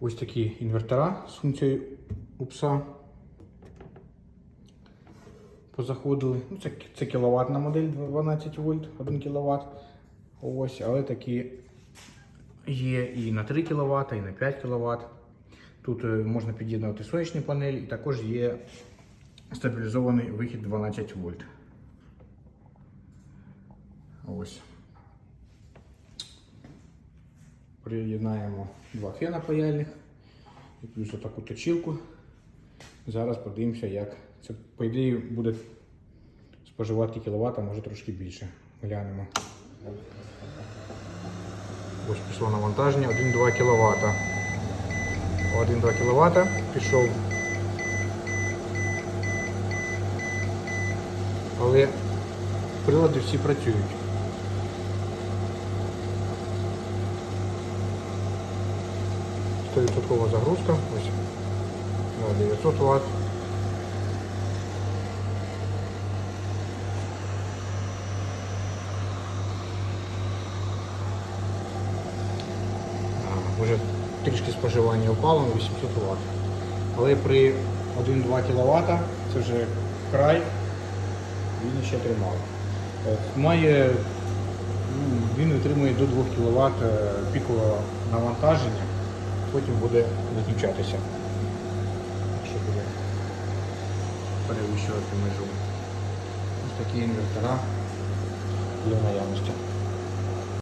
Ось такі інвертора з функцією УПСа. Позаходили. Ну, це, це кіловатна модель 12 вольт, 1 кВт. Ось, але такі є і на 3 кВт, і на 5 кВт. Тут е, можна під'єднувати сонячні панелі, і також є стабілізований вихід 12 вольт. Ось. Приєднаємо два фена паяльних і плюс отаку точилку. Зараз подивимося, як це, по ідеї, буде споживати кіловат, а може трошки більше. Глянемо. Ось пішло навантаження 1-2 кВт. 1-2 кВт пішов. Але прилади всі працюють. Стовідсоткова загрузка. Ось на 900 Вт. Вже трішки споживання впало на 800 Вт. Але при 1-2 кВт це вже край, він ще тримав. Е, Має, ну, він витримує до 2 кВт пікового навантаження, потім буде виключатися, якщо буде перевищувати межу. Ось такі інвертора для наявності.